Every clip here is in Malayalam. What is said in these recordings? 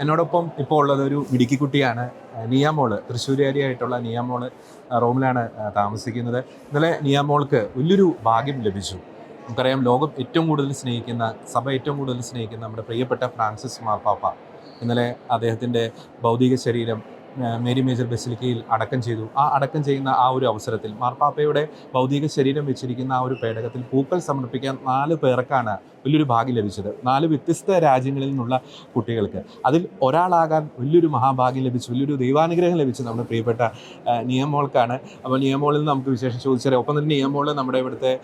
എന്നോടൊപ്പം ഇപ്പോൾ ഉള്ളത് ഒരു ഇടുക്കി കുട്ടിയാണ് നിയാമോൾ തൃശ്ശൂരുകാരിയായിട്ടുള്ള നിയാമോൾ റോമിലാണ് താമസിക്കുന്നത്. ഇന്നലെ നിയാമോൾക്ക് വലിയൊരു ഭാഗ്യം ലഭിച്ചു. നമുക്കറിയാം ലോകം ഏറ്റവും കൂടുതൽ സ്നേഹിക്കുന്ന സഭ ഏറ്റവും കൂടുതൽ സ്നേഹിക്കുന്ന നമ്മുടെ പ്രിയപ്പെട്ട ഫ്രാൻസിസ് മാർപ്പാപ്പ. ഇന്നലെ അദ്ദേഹത്തിന്റെ ഭൗതിക ശരീരം മേരി മേജർ ബസിലിക്കയിൽ അടക്കം ചെയ്തു. ആ അടക്കം ചെയ്യുന്ന ആ ഒരു അവസരത്തിൽ മാർപ്പാപ്പയുടെ ഭൗതിക ശരീരം വെച്ചിരിക്കുന്ന ആ ഒരു പേടകത്തിൽ പൂക്കൾ സമർപ്പിക്കാൻ നാല് പേർക്കാണ് വലിയൊരു ഭാഗ്യം ലഭിച്ചത്. നാല് വ്യത്യസ്ത രാജ്യങ്ങളിൽ നിന്നുള്ള കുട്ടികൾക്ക്. അതിൽ ഒരാളാകാൻ വലിയൊരു മഹാഭാഗ്യം ലഭിച്ചു. വലിയൊരു ദൈവാനുഗ്രഹം ലഭിച്ചു നമ്മുടെ പ്രിയപ്പെട്ട നിയമോൾക്കാണ്. അപ്പോൾ നിയമോളിൽ നിന്ന് നമുക്ക് വിശേഷം ചോദിച്ചറിയാം. ഒപ്പം തന്നെ നിയമോൾ നമ്മുടെ ഇവിടുത്തെ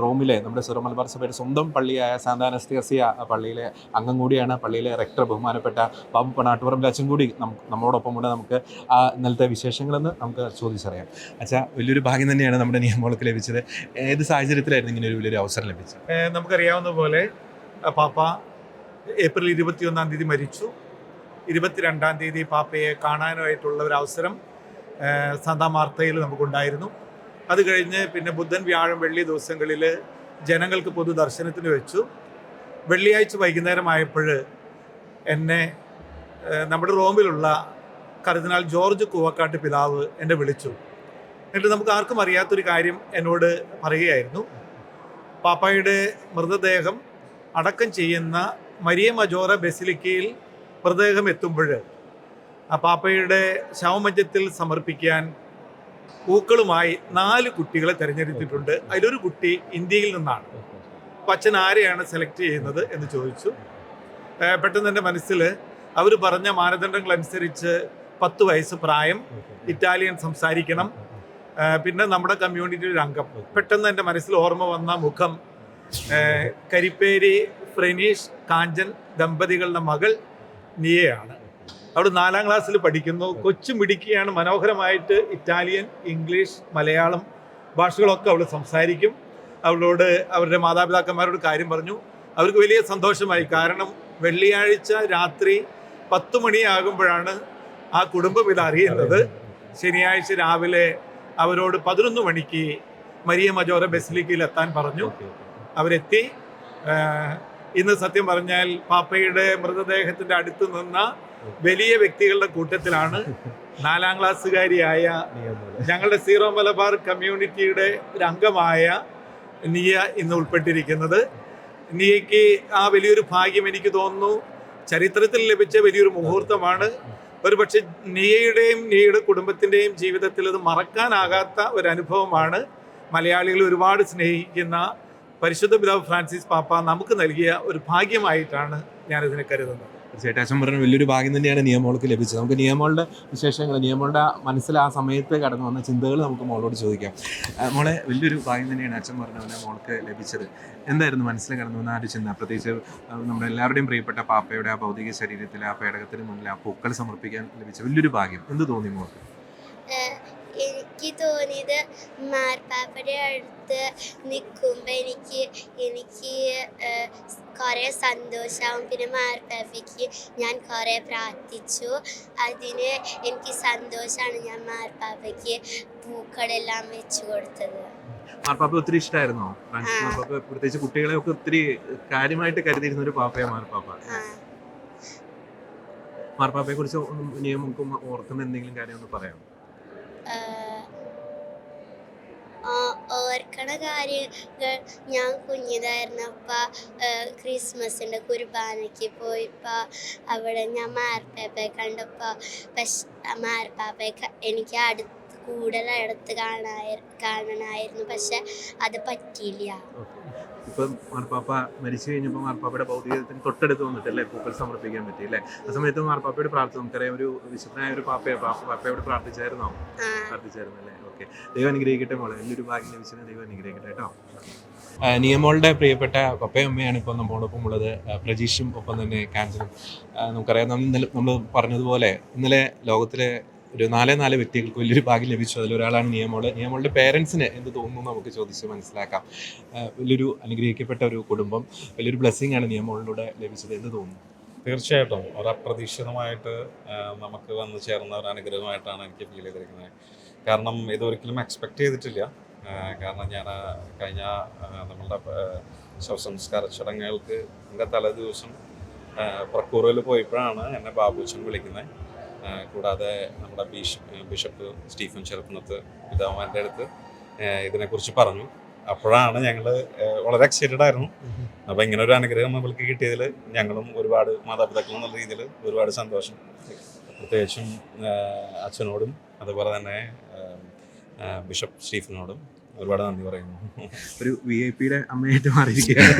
റൂമിലെ നമ്മുടെ സിറോ സഭയുടെ സ്വന്തം പള്ളിയായ സാന്താനസ്തിയസിയ പള്ളിയിലെ അംഗം കൂടിയാണ്. പള്ളിയിലെ റെക്ടർ ബഹുമാനപ്പെട്ട ബാബു പണാട്ടുപുറം രാജ്യം കൂടി നമുക്ക് നമ്മളോടൊപ്പമുണ്ട് നമുക്ക് ആ ഇന്നലത്തെ വിശേഷങ്ങളെന്ന് നമുക്ക് ചോദിച്ചറിയാം അച്ഛാ വലിയൊരു ഭാഗ്യം തന്നെയാണ് നമ്മുടെ നിയമങ്ങൾക്ക് ലഭിച്ചത്. ഏത് സാഹചര്യത്തിലായിരുന്നു ഇങ്ങനെ ഒരു വലിയൊരു അവസരം ലഭിച്ചത്? നമുക്കറിയാവുന്ന പോലെ പാപ്പ ഏപ്രിൽ ഇരുപത്തിയൊന്നാം തീയതി മരിച്ചു. ഇരുപത്തിരണ്ടാം തീയതി പാപ്പയെ കാണാനായിട്ടുള്ള ഒരു അവസരം സാന്താ മാർത്തയിൽ നമുക്കുണ്ടായിരുന്നു. അത് കഴിഞ്ഞ് പിന്നെ ബുധൻ വ്യാഴം വെള്ളി ദിവസങ്ങളിൽ ജനങ്ങൾക്ക് പൊതു ദർശനത്തിന് വെച്ചു. വെള്ളിയാഴ്ച വൈകുന്നേരമായപ്പോൾ എന്നെ നമ്മുടെ റോമിലുള്ള കർദിനാൾ ജോർജ് കൂവക്കാട്ട് പിതാവ് എന്നെ വിളിച്ചു. എന്നിട്ട് നമുക്ക് ആർക്കും അറിയാത്തൊരു കാര്യം എന്നോട് പറയുകയായിരുന്നു. പാപ്പായുടെ മൃതദേഹം അടക്കം ചെയ്യുന്ന മരിയ മജോറ ബെസിലിക്കയിൽ മൃതദേഹം എത്തുമ്പോൾ ആ പാപ്പയുടെ ശവമഞ്ചത്തിൽ സമർപ്പിക്കാൻ പൂക്കളുമായി നാല് കുട്ടികളെ തിരഞ്ഞെടുത്തിട്ടുണ്ട്. അതിലൊരു കുട്ടി ഇന്ത്യയിൽ നിന്നാണ്. അപ്പം അച്ഛൻ ആരെയാണ് സെലക്ട് ചെയ്യുന്നത് എന്ന് ചോദിച്ചു. പെട്ടെന്ന് എന്റെ മനസ്സിൽ അവർ പറഞ്ഞ മാനദണ്ഡങ്ങൾ അനുസരിച്ച് പത്ത് വയസ്സ് പ്രായം ഇറ്റാലിയൻ സംസാരിക്കണം. പിന്നെ നമ്മുടെ കമ്മ്യൂണിറ്റിയുടെ അംഗം. പെട്ടെന്ന് എന്റെ മനസ്സിൽ ഓർമ്മ വന്ന മുഖം. കരിപ്പേരി ഫ്രനീഷ് കാഞ്ചൻ ദമ്പതികളുടെ മകൾ നിയയാണ്. അവിടെ നാലാം ക്ലാസ്സിൽ പഠിക്കുന്നു. കൊച്ചു മിടുക്കിയാണ്. മനോഹരമായിട്ട് ഇറ്റാലിയൻ ഇംഗ്ലീഷ് മലയാളം ഭാഷകളൊക്കെ അവൾ സംസാരിക്കും. അവളോട് അവരുടെ മാതാപിതാക്കന്മാരോട് കാര്യം പറഞ്ഞു. അവർക്ക് വലിയ സന്തോഷമായി. കാരണം വെള്ളിയാഴ്ച രാത്രി പത്ത് മണിയാകുമ്പോഴാണ് ആ കുടുംബം ഇത് അറിയുന്നത് ശനിയാഴ്ച രാവിലെ അവരോട് പതിനൊന്ന് മണിക്ക് മരിയ മജോറ ബസിലിക്കയിൽ എത്താൻ പറഞ്ഞു അവരെത്തി. ഇന്ന് സത്യം പറഞ്ഞാൽ പാപ്പയുടെ മൃതദേഹത്തിന്റെ അടുത്ത് നിന്ന വലിയ വ്യക്തികളുടെ കൂട്ടത്തിലാണ് നാലാം ക്ലാസ്സുകാരിയായ ഞങ്ങളുടെ സീറോ മലബാർ കമ്മ്യൂണിറ്റിയുടെ ഒരു അംഗമായ നിയ ഇന്ന് ഉൾപ്പെട്ടിരിക്കുന്നത്. നിയയ്ക്ക് ആ വലിയൊരു ഭാഗ്യം എനിക്ക് തോന്നുന്നു. ചരിത്രത്തിൽ ലഭിച്ച വലിയൊരു മുഹൂർത്തമാണ്. ഒരു പക്ഷെ നിയയുടെയും നിയയുടെ കുടുംബത്തിന്റെയും ജീവിതത്തിൽ അത് മറക്കാനാകാത്ത ഒരു അനുഭവമാണ് മലയാളികൾ ഒരുപാട് സ്നേഹിക്കുന്ന പരിശുദ്ധ പിതാവ് ഫ്രാൻസിസ് പാപ്പ നമുക്ക് നൽകിയ ഒരു ഭാഗ്യമായിട്ടാണ് ഞാനിതിനെ കരുതുന്നത്. തീർച്ചയായിട്ടും അച്ഛൻ പറഞ്ഞ വലിയൊരു ഭാഗ്യം തന്നെയാണ് നിയമോൾക്ക് ലഭിച്ചത്. നമുക്ക് നിയമോളുടെ വിശേഷങ്ങൾ നിയമോളുടെ മനസ്സിൽ ആ സമയത്ത് കടന്നു വന്ന ചിന്തകൾ നമുക്ക് മോളോട് ചോദിക്കാം. മോളെ വലിയൊരു ഭാഗ്യം തന്നെയാണ് അച്ഛൻ പറഞ്ഞവനെ മോൾക്ക് ലഭിച്ചത്. എന്തായിരുന്നു മനസ്സിൽ കടന്നു വന്ന ആ ഒരു ചിന്ത? പ്രത്യേകിച്ച് നമ്മുടെ എല്ലാവരുടെയും പ്രിയപ്പെട്ട പാപ്പയുടെ ആ ഭൗതിക ശരീരത്തിൽ ആ പേടകത്തിന് മുന്നിൽ ആ പൂക്കൾ സമർപ്പിക്കാൻ ലഭിച്ച വലിയൊരു ഭാഗ്യം. എന്ത് തോന്നി മോൾക്ക്? എനിക്ക് തോന്നിയത് മാർപ്പാപ്പയുടെ അടുത്ത് നിൽക്കുമ്പോൾ എനിക്ക് എനിക്ക് കുറേ സന്തോഷം. പിന്നെ മാർപ്പാപ്പയ്ക്ക് ഞാൻ കുറേ പ്രാർത്ഥിച്ചു. അതിന് എനിക്ക് സന്തോഷമാണ് ഞാൻ മാർപ്പാപ്പയ്ക്ക് പൂക്കളെല്ലാം വെച്ചു കൊടുത്തത്. മാർപ്പാപ്പ ഒത്തിരി ഇഷ്ടമായിരുന്നോ മാർപ്പാപ്പ പ്രത്യേകിച്ച് കുട്ടികളെ ഒക്കെ ഒത്തിരി കാര്യമായിട്ട് കരുതിയിരുന്ന ഒരു പാപ്പയാ മാർപ്പാപ്പ. മാർപ്പാപ്പയെ കുറിച്ച് ഓർക്കുന്ന എന്തെങ്കിലും കാര്യം ഒന്ന് പറയാമോ? ഓർക്കണ കാര്യങ്ങൾ ഞാൻ കുഞ്ഞിതായിരുന്നപ്പ ക്രിസ്മസിന്റെ കുർബാനയ്ക്ക് പോയപ്പോൾ അവിടെ ഞാൻ മാർപ്പാപ്പയെ കണ്ടപ്പോൾ പക്ഷെ മാർപ്പാപ്പയെ എനിക്ക് അടുത്ത് കൂടുതൽ അടുത്ത് കാണായ കാണണമായിരുന്നു പക്ഷെ അത് പറ്റിയില്ല. ഇപ്പം മാർപ്പാപ്പ മരിച്ചു കഴിഞ്ഞപ്പോൾ മാർപ്പാപ്പയുടെ ഭൗതികത്തിന് തൊട്ടടുത്ത് വന്നിട്ടല്ലേ പൂക്കൾ സമർപ്പിക്കാൻ പറ്റി അല്ലേ? ആ സമയത്ത് മാർപ്പാപ്പയോട് പ്രാർത്ഥന നമുക്കറിയാം ഒരു വിശുദ്ധനായ ഒരു പാപ്പയെ പാപ്പ- പാപ്പയോട് പ്രാർത്ഥിച്ചായിരുന്നോ? പ്രാർത്ഥിച്ചായിരുന്നു അല്ലേ ഓക്കെ. ദൈവം അനുഗ്രഹിക്കട്ടെ മോളെ. വലിയൊരു ഭാഗ്യം ലഭിച്ചതിന് ദൈവം അനുഗ്രഹിക്കട്ടെ കേട്ടോ. നിയമോളുടെ പ്രിയപ്പെട്ട പപ്പയും അമ്മയാണ് ഇപ്പോൾ നമ്മോടൊപ്പം ഉള്ളത്. പ്രജീഷും ഒപ്പം തന്നെ ക്യാൻസറും നമുക്കറിയാം നമ്മൾ പറഞ്ഞതുപോലെ ഇന്നലെ ലോകത്തിലെ ഒരു നാലേ നാല് വ്യക്തികൾക്ക് വലിയൊരു ഭാഗ്യം ലഭിച്ചു. അതിലൊരാളാണ് നിയമോൾ നിയമോളുടെ പേരൻസിന് എന്ത് തോന്നുന്നു നമുക്ക് ചോദിച്ച് മനസ്സിലാക്കാം. വലിയൊരു അനുഗ്രഹിക്കപ്പെട്ട ഒരു കുടുംബം വലിയൊരു ബ്ലെസ്സിങ് ആണ് നിയമോളിലൂടെ ലഭിച്ചത്. എന്ത് തോന്നുന്നു? തീർച്ചയായിട്ടും. ഒരു അപ്രതീക്ഷിതമായിട്ട് നമുക്ക് വന്നു ചേർന്ന ഒരു അനുഗ്രഹമായിട്ടാണ് എനിക്ക് ഫീൽ ചെയ്തിരിക്കുന്നത്. കാരണം ഇതൊരിക്കലും എക്സ്പെക്ട് ചെയ്തിട്ടില്ല. കാരണം ഞാൻ കഴിഞ്ഞ നമ്മളുടെ ശവസംസ്കാര ചടങ്ങുകൾക്ക് എന്റെ തലേ ദിവസം പ്രക്കൂറിൽ പോയപ്പോഴാണ് എന്നെ ബാബുച്ചൻ വിളിക്കുന്നത്. കൂടാതെ നമ്മുടെ ബിഷപ്പ് ബിഷപ്പ് സ്റ്റീഫൻ ചെറുപ്പനത്ത് പിതാവിന്റെ അടുത്ത് ഇതിനെക്കുറിച്ച് പറഞ്ഞു. അപ്പോഴാണ് ഞങ്ങൾ വളരെ എക്സൈറ്റഡ് ആയിരുന്നു. അപ്പോൾ ഇങ്ങനെ ഒരു അനുഗ്രഹം നമ്മൾക്ക് കിട്ടിയതിൽ ഞങ്ങളും ഒരുപാട് മാതാപിതാക്കളും എന്നുള്ള രീതിയിൽ ഒരുപാട് സന്തോഷം. പ്രത്യേകിച്ചും അച്ഛനോടും അതുപോലെ തന്നെ ബിഷപ്പ് സ്റ്റീഫനോടും ഒരുപാട് നന്ദി പറയുന്നു. ഒരു വി ഐ പിയുടെ അമ്മയായിട്ട് മാറിയിരിക്കുകയാണ്.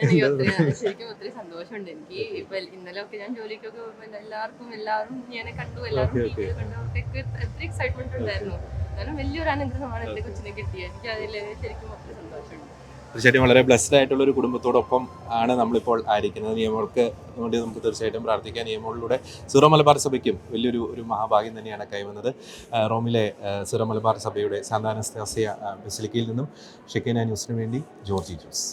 എനിക്ക് ഒത്തിരി ശരിക്കും ഒത്തിരി സന്തോഷമുണ്ട്. എനിക്ക് ഇപ്പൊ ഇന്നലെ ഒക്കെ ഞാൻ ജോലിക്കൊക്കെ പോകുമ്പോൾ എല്ലാവർക്കും എല്ലാവരും ഞാനെ കണ്ടു. എല്ലാവരും. ടിവിയിൽ കണ്ടു. അവർക്കൊക്കെ ഒത്തിരി എക്സൈറ്റ്മെന്റ് ഉണ്ടായിരുന്നു. കാരണം വലിയൊരു അനുഗ്രഹമാണ് എന്റെ കൊച്ചിനെ കിട്ടിയത്. എനിക്ക് അതിൽ ശരിക്കും ഒത്തിരി സന്തോഷമുണ്ട്. തീർച്ചയായിട്ടും വളരെ ബ്ലെസ്ഡ് ആയിട്ടുള്ള ഒരു കുടുംബത്തോടൊപ്പം ആണ് നമ്മളിപ്പോൾ ആയിരിക്കുന്നത്. നിയമങ്ങൾക്ക് വേണ്ടി നമുക്ക് തീർച്ചയായിട്ടും പ്രാർത്ഥിക്കാൻ നിയമങ്ങളിലൂടെ സീറോ മലബാർ സഭയ്ക്കും വലിയൊരു ഒരു മഹാഭാഗ്യം തന്നെയാണ് കൈവന്നത്. റോമിലെ സിറോ മലബാർ സഭയുടെ സാന്താനസ്താസിയ ബസിലിക്കയിൽ നിന്നും ഷെക്കീന ന്യൂസിന് വേണ്ടി ജോർജി ജോസ്.